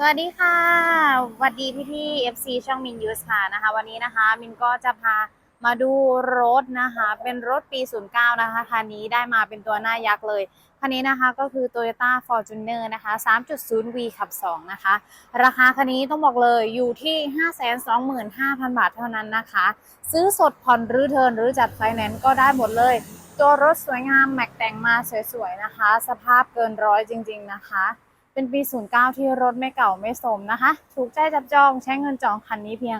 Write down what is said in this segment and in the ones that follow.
สวัสดีค่ะสวัสดีพี่พี่ FC ช่องมินยูสค่ะนะคะ วันนี้นะคะมินก็จะพามาดูรถนะคะ เป็นรถปี 09 นะคะคันนี้ได้มาเป็นตัวหน้ายักษ์เลยคันนี้นะคะก็คือ Toyota Fortuner นะคะ 3.0V ขับ 2 นะคะ ราคาคันนี้ต้องบอกเลยอยู่ที่ 525,000 บาทเท่านั้นนะคะ ซื้อสดผ่อนหรือเทิร์นหรือจัดไฟแนนซ์ก็ได้หมดเลย ตัวรถสวยงามแม็กแต่งมาสวยๆนะคะ สภาพเกินร้อยจริง ๆ นะคะ เป็นปี 09 ที่รถไม่เก่าไม่สมนะคะ ถูกใจจับจองใช้เงินจองคันนี้เพียง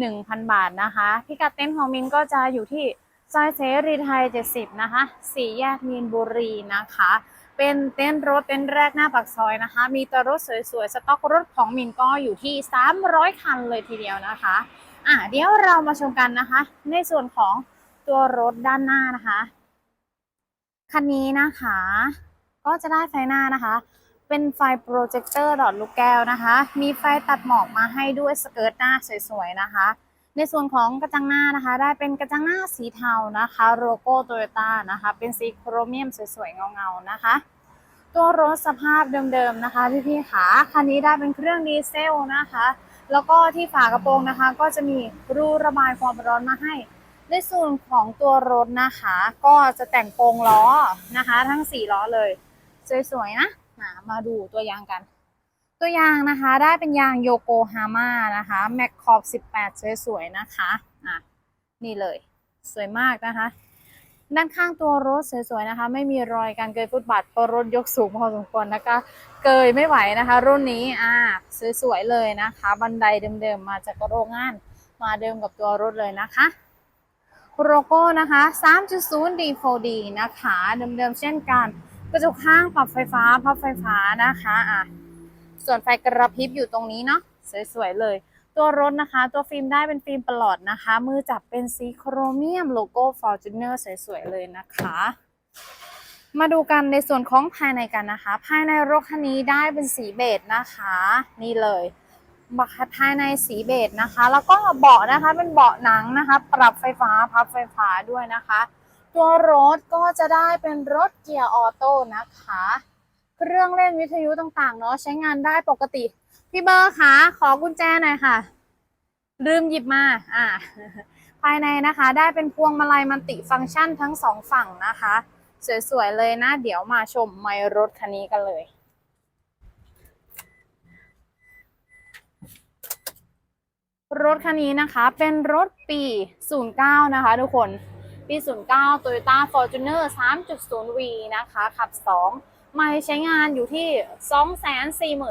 1,000 บาทนะคะ พิกัดเต็นท์ของมินก็จะอยู่ที่ซอยเสรีไทย 70 นะคะสี่แยกมีนบุรีนะคะ เป็นเต็นท์รถเต็นท์แรกหน้าปากซอยนะคะ มีแต่รถสวยๆ สต็อกรถของมินก็อยู่ที่ 300 คันเลยทีเดียวนะคะ อะเดี๋ยวเรามาชมกันนะคะ ในส่วนของตัวรถด้านหน้านะคะ คันนี้นะคะ ก็จะได้ไฟหน้านะคะ เป็นไฟโปรเจคเตอร์หลอดลูกแก้วนะคะ มีไฟตัดหมอกมาให้ด้วยสเกิร์ตหน้าสวยๆนะคะ ในส่วนของกระจังหน้านะคะ ได้เป็นกระจังหน้าสีเทานะคะโลโก้โตโยต้านะคะ เป็นสีโครเมียมสวยๆเงาๆนะคะ ตัวรถสภาพเดิมๆนะคะพี่ๆขาคันนี้ได้เป็นเครื่องดีเซลนะคะ แล้วก็ที่ฝากระโปรงนะคะ ก็จะมีรูระบายความร้อนมาให้ในส่วนของตัวรถนะคะ ก็จะแต่งโปรงล้อนะคะ ทั้ง4ล้อเลย สวยๆนะ มามาดูตัวยางกัน ตัวยางนะคะได้เป็นยางโยโกฮาม่านะคะแม็กขอบ18 สวยๆนะคะอะนี่เลยสวยมากนะคะ ด้านข้างตัวรถสวยๆนะคะ ไม่มีรอยการเกยฟุตบาทเพราะรถยกสูงพอสมควรนะคะเกยไม่ไหวนะคะ รุ่นนี้อ่าสวยๆเลยนะคะ บันไดเดิมๆมาจากโรงงานมาเดิมกับตัวรถเลยนะคะโลโก้นะคะ 3.0 D4D นะคะ เดิมๆเช่นกัน กระจกข้างปรับไฟฟ้าพับไฟฟ้านะคะอะส่วนไฟกระพริบอยู่ตรงนี้เนาะสวยๆเลย ตัวรถนะคะ ตัวฟิล์มได้เป็นฟิล์มประหลอดนะคะ มือจับเป็นสีโครเมียมโลโก้ Fortuner สวยๆเลยนะคะ มาดูกันในส่วนของภายในกันนะคะ ภายในรถคันนี้ได้เป็นสีเบจนะคะ นี่เลยบักภายในสีเบจนะคะ แล้วก็เบาะนะคะเป็นเบาะหนังนะคะ ปรับไฟฟ้าพับไฟฟ้าด้วยนะคะ ตัวรถก็จะได้เป็นรถเกียร์ออโต้นะคะ เครื่องเล่นวิทยุต่างๆ เนาะใช้งานได้ปกติ พี่เบอร์คะขอกุญแจหน่อยค่ะ ลืมหยิบมาอ่าภายในนะคะ ได้เป็นพวงมาลัยมันติฟังก์ชันทั้งสองฝั่งนะคะ สวยๆเลยนะ เดี๋ยวมาชมไมรถคันนี้กันเลยรถคันนี้นะคะเป็นรถปี 09 นะคะทุกคน ปี 09 Toyota Fortuner 3.0V นะคะขับ 2 ไม่ใช้งานอยู่ที่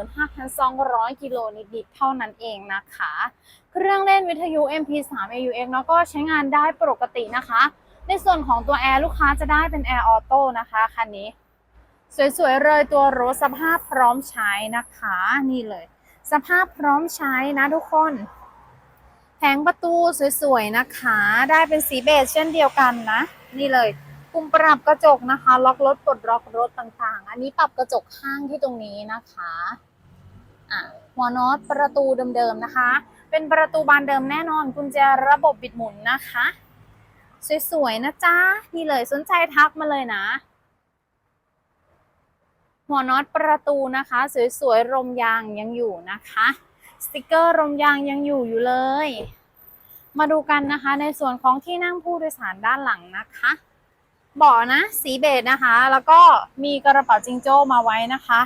245,200 กิโลนิดๆเท่านั้นเองนะคะ เครื่องเล่นวิทยุ MP3 AUX เนาะก็ใช้งานได้ปกตินะคะ ในส่วนของตัวแอร์ลูกค้าจะได้เป็นแอร์ออโต้นะคะคันนี้ สวยๆเลยตัวรถสภาพพร้อมใช้นะคะ นี่เลย สภาพพร้อมใช้นะทุกคน แผงประตูสวยๆนะคะ ได้เป็นสีเบจเช่นเดียวกันนะ นี่เลยปุ่มปรับกระจกนะคะ ล็อกรถปลดล็อกรถต่างๆ อันนี้ปรับกระจกข้างที่ตรงนี้นะคะอะหัวน็อตประตูเดิมๆนะคะ เป็นประตูบานเดิมแน่นอนกุญแจระบบบิดหมุนนะคะ สวยๆนะจ๊ะนี่เลยสนใจทักมาเลยนะ หัวน็อตประตูนะคะ สวยๆรมยางยังอยู่นะคะ สติกเกอร์รมยางยังอยู่อยู่เลย มาดูกันนะคะในส่วนของที่นั่งผู้โดยสารด้านหลังนะคะเบาะนะสีเบจนะคะ แล้วก็มีกระเป๋าจิงโจ้มาไว้นะคะ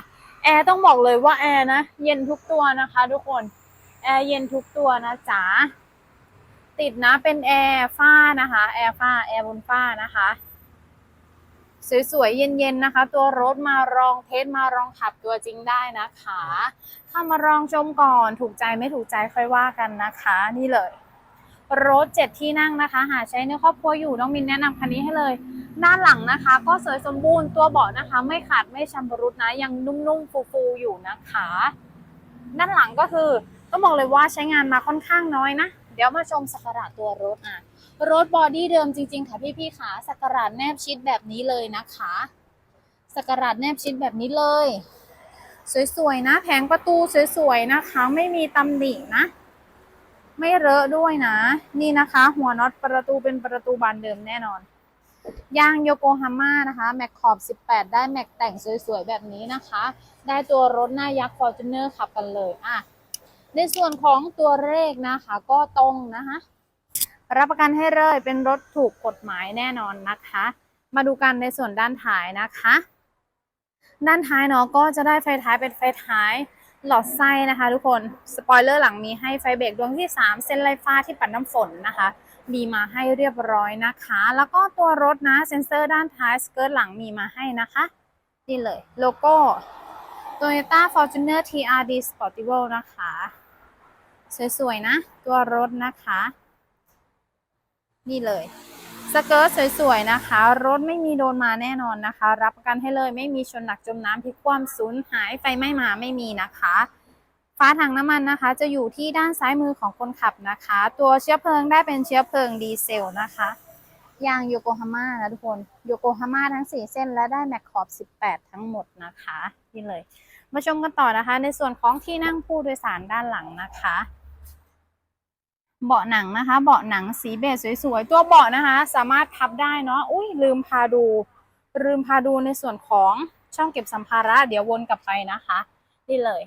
แอร์ต้องบอกเลยว่าแอร์นะ เย็นทุกตัวนะคะ ทุกคนแอร์เย็นทุกตัวนะจ๊ะติดนะเป็นแอร์ฝ้านะคะ แอร์ฝ้าแอร์บนฝ้านะคะ สวยๆ เย็นๆ นะคะ ตัวรถมาลองเทสมาลองขับตัวจริงได้นะคะเข้ามาลองชมก่อนถูกใจไม่ถูกใจค่อยว่ากันนะคะ นี่เลย รถเจ็ดที่นั่งนะคะ หาใช้ในครอบครัวอยู่น้องมินแนะนำคันนี้ให้เลย ด้านหลังนะคะ ก็สวยสมบูรณ์ตัวเบาะนะคะ ไม่ขาดไม่ชำรุดนะ ยังนุ่มๆฟูๆอยู่นะคะ ด้านหลังก็คือต้องบอกเลยว่าใช้งานมาค่อนข้างน้อยนะ เดี๋ยวมาชมสักการะตัวรถอะ รถบอดี้เดิมจริง ๆ ค่ะพี่ๆขาสักการะแนบชิดแบบนี้เลยนะคะสักการะแนบชิดแบบนี้เลย สวยๆนะแผงประตูสวยๆนะคะ ไม่มีตำหนินะ ไม่เลอะด้วยนะ นี่นะคะ หัวน็อตประตูเป็นประตูบานเดิมแน่นอนยางโยโกฮาม่านะคะแม็กขอบ 18 ได้แม็กแต่งสวยๆ แบบนี้นะคะ ได้ตัวรถหน้ายักษ์ฟอร์จูเนอร์ขับกันเลยอะ ในส่วนของตัวเลขนะคะก็ตรงนะคะรับประกันให้เลยเป็นรถถูกกฎหมายแน่นอนนะคะ มาดูกันในส่วนด้านท้ายนะคะ ด้านท้ายเนาะก็จะได้ไฟท้ายเป็นไฟท้ายหลอดไส้นะคะทุกคนสปอยเลอร์หลังมีให้ไฟเบรกดวงที่ 3 เส้นไฟฟ้าที่ปัดน้ำฝนนะคะ มีมาให้เรียบร้อยนะคะ แล้วก็ตัวรถนะเซ็นเซอร์ด้านท้ายสเกิร์ตหลังมีมาให้นะคะนี่เลยโลโก้ Toyota Fortuner TRD Sportivo นะคะ สวยๆนะ ตัวรถนะคะ นี่เลยสเกิร์ตสวยๆนะคะ รถไม่มีโดนมาแน่นอนนะคะ รับประกันให้เลยไม่มีชนหนักจมน้ำพลิกคว่ำสูญหายไฟไม้มาไม่มีนะคะฝาถังน้ำมันนะคะ จะอยู่ที่ด้านซ้ายมือของคนขับนะคะ ตัวเชื้อเพลิงได้เป็นเชื้อเพลิงดีเซลนะคะยางโยโกฮาม่านะทุกคนโยโกฮาม่าทั้ง 4 เส้นและได้แม็กขอบ 18 ทั้งหมดนะคะ นี่เลย มาชมกันต่อนะคะ ในส่วนของที่นั่งผู้โดยสารด้านหลังนะคะ เบาะหนังนะคะ เบาะหนังสีเบจสวยๆ ตัวเบาะนะคะ สามารถพับได้เนาะ อุ้ยลืมพาดู ลืมพาดูในส่วนของช่องเก็บสัมภาระ เดี๋ยววนกลับไปนะคะ นี่เลย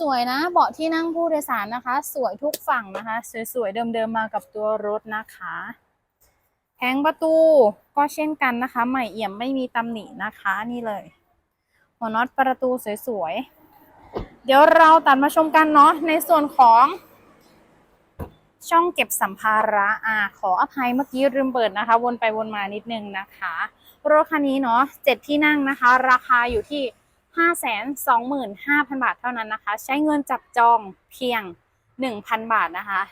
สวยๆนะ เบาะที่นั่งผู้โดยสารนะคะ สวยทุกฝั่งนะคะ สวยๆ เดิมๆ มากับตัวรถนะคะ แผงประตูก็เช่นกันนะคะ ใหม่เอี่ยมไม่มีตำหนินะคะ นี่เลย หัวน็อตประตูสวยๆ เดี๋ยวเราตัดมาชมกันเนาะ ในส่วนของ ช่องเก็บสัมภาระอ่าขออภัยเมื่อกี้ลืมเปิดนะคะ วนไปวนมานิดนึงนะคะรถคันนี้เนาะเจ็ดที่นั่งนะคะ ราคาอยู่ที่ 525,000 บาทเท่านั้นนะคะ ใช้เงินจับจองเพียง 1,000 บาทนะคะ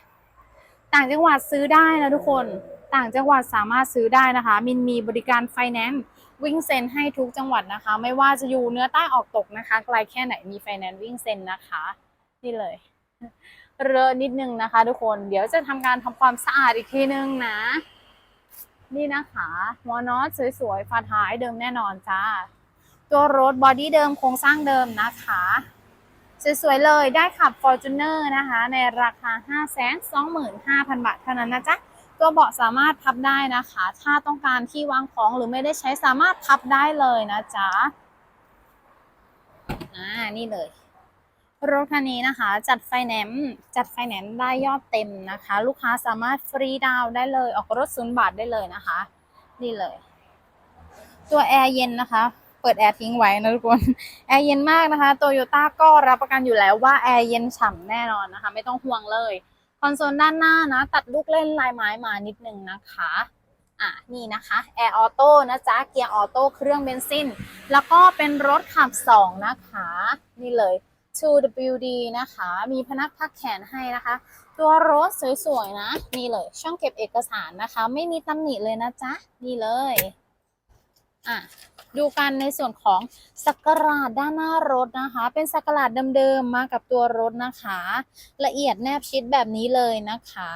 ต่างจังหวัดซื้อได้นะทุกคนต่างจังหวัดสามารถซื้อได้นะคะ มินมีบริการไฟแนนซ์วิ่งเซ็นให้ทุกจังหวัดนะคะ ไม่ว่าจะอยู่เนื้อใต้ออกตกนะคะ ไกลแค่ไหนมีไฟแนนซ์วิ่งเซ็นนะคะ นี่เลย เรอะนิดนึงนะคะ ทุกคน เดี๋ยวจะทำการทำความสะอาดอีกทีนึงนะ นี่นะคะหัวน็อตสวยๆฝาท้ายเดิมแน่นอนจ้า ตัวรถบอดี้เดิมโครงสร้างเดิมนะคะสวยๆเลยได้ขับ Fortuner นะคะ ในราคา 525,000 บาทเท่านั้นนะจ๊ะ ตัวเบาะสามารถพับได้นะคะ ถ้าต้องการที่วางของหรือไม่ได้ใช้สามารถพับได้เลยนะจ๊ะอ่านี่เลย รถคันนี้นะคะ จัดไฟแนนซ์จัดไฟแนนซ์ได้ยอดเต็มนะคะ ลูกค้าสามารถฟรีดาวน์ได้เลย ออกรถศูนย์บาทได้เลยนะคะนี่เลย ตัวแอร์เย็นนะคะ เปิดแอร์ทิ้งไว้นะทุกคนแอร์เย็นมากนะคะโตโยต้าก็รับประกันอยู่แล้วว่าแอร์เย็นฉ่ำแน่นอนนะคะ ไม่ต้องห่วงเลยคอนโซลด้านหน้านะ ตัดลูกเล่นลายไม้มานิดนึงนะคะอะนี่นะคะแอร์ออโต้นะจ๊ะเกียร์ออโต้เครื่องเบนซิน แล้วก็เป็นรถขับ 2 นะคะ นี่เลย 2WD นะคะ มีพนักพักแขนให้นะคะ ตัวรถสวยๆนะ นี่เลย ช่องเก็บเอกสารนะคะ ไม่มีตำหนิเลยนะจ๊ะ นี่เลย อะ ดูกันในส่วนของสักการะด้านหน้ารถนะคะ เป็นสักการะเดิมๆมากับตัวรถนะคะ ละเอียดแนบชิดแบบนี้เลยนะคะ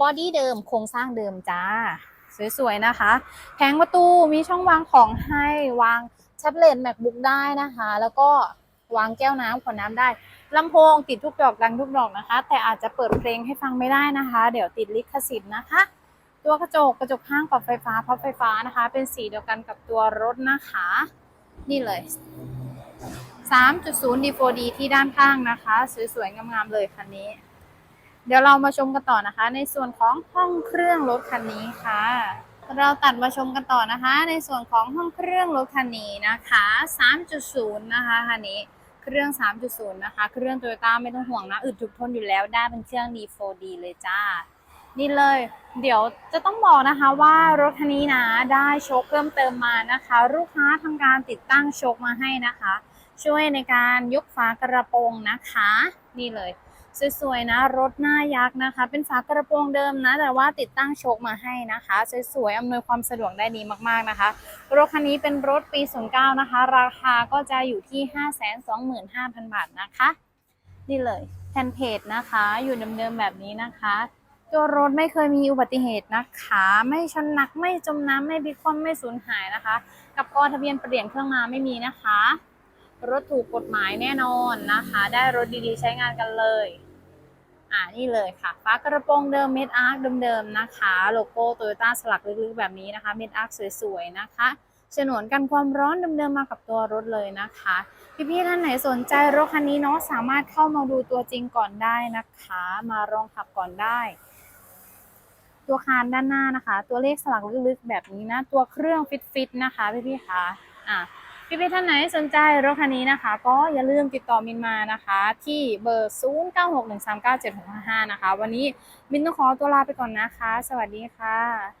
บอดี้เดิมโครงสร้างเดิมจ้า สวยๆนะคะแผงประตูมีช่องวางของให้วางแท็บเล็ต MacBook ได้นะคะ แล้วก็ วางแก้วน้ำขวดน้ำได้ลำโพงติดทุกดอกดังทุกดอกนะคะ แต่อาจจะเปิดเพลงให้ฟังไม่ได้นะคะ เดี๋ยวติดลิขสิทธิ์นะคะ ตัวกระจกกระจกข้างปรับไฟฟ้าพับไฟฟ้านะคะ เป็นสีเดียวกันกับตัวรถนะคะ นี่เลย 3.0 D4D ที่ด้านข้างนะคะ สวยๆ งามๆเลยคันนี้ เดี๋ยวเรามาชมกันต่อนะคะ ในส่วนของห้องเครื่องรถคันนี้ค่ะเราตัดมาชมกันต่อนะคะ ในส่วนของห้องเครื่องรถคันนี้นะคะ 3.0 นะคะคันนี้ เครื่อง 3.0 นะคะ เครื่องโตโยต้าไม่ต้องห่วงนะ อึดทุกทนอยู่แล้วได้เป็นเครื่อง D4D เลยจ้า นี่เลย เดี๋ยวจะต้องบอกนะคะว่ารถคันนี้นะ ได้โชคเพิ่มเติมมานะคะ ลูกค้าทำการติดตั้งโชคมาให้นะคะ ช่วยในการยกฝากระโปรงนะคะ นี่เลย สวยๆนะ รถหน้ายักษ์นะคะ เป็นฝากระโปรงเดิมนะ แต่ว่าติดตั้งโชคมาให้นะคะ สวยๆอำนวยความสะดวกได้ดีมากๆนะคะ รถคันนี้เป็นรถปี 09 นะคะ ราคาก็จะอยู่ที่ 525,000 บาทนะคะ นี่เลยแผ่นเพจนะคะ อยู่เดิมๆแบบนี้นะคะตัวรถไม่เคยมีอุบัติเหตุนะคะ ไม่ชนหนักไม่จมน้ำไม่พลิกคว่ำไม่สูญหายนะคะ กับกอทะเบียนเปลี่ยนเครื่องมาไม่มีนะคะ รถถูกกฎหมายแน่นอนนะคะ ได้รถดีๆ ใช้งานกันเลย อ่านี่เลยค่ะฝากระโปรงเดิมเม็ดอาร์คเดิมๆนะคะ โลโก้โตโยต้าสลักลึกๆแบบนี้นะคะเม็ดอาร์คสวยๆนะคะฉนวนกันความร้อนเดิมๆมากับตัวรถเลยนะคะ พี่ๆท่านไหนสนใจรถคันนี้เนาะสามารถเข้ามาดูตัวจริงก่อนได้นะคะ มาลองขับก่อนได้ ตัวคานด้านหน้านะคะ ตัวเลขสลักลึกๆแบบนี้นะ ตัวเครื่องฟิตๆนะคะพี่ๆคะอะ พี่ๆท่านไหนสนใจรถคันนี้นะคะ ก็อย่าลืมติดต่อมินมานะคะ ที่เบอร์ 0961397655 นะคะ วันนี้มินต้องขอตัวลาไปก่อนนะคะ สวัสดีค่ะ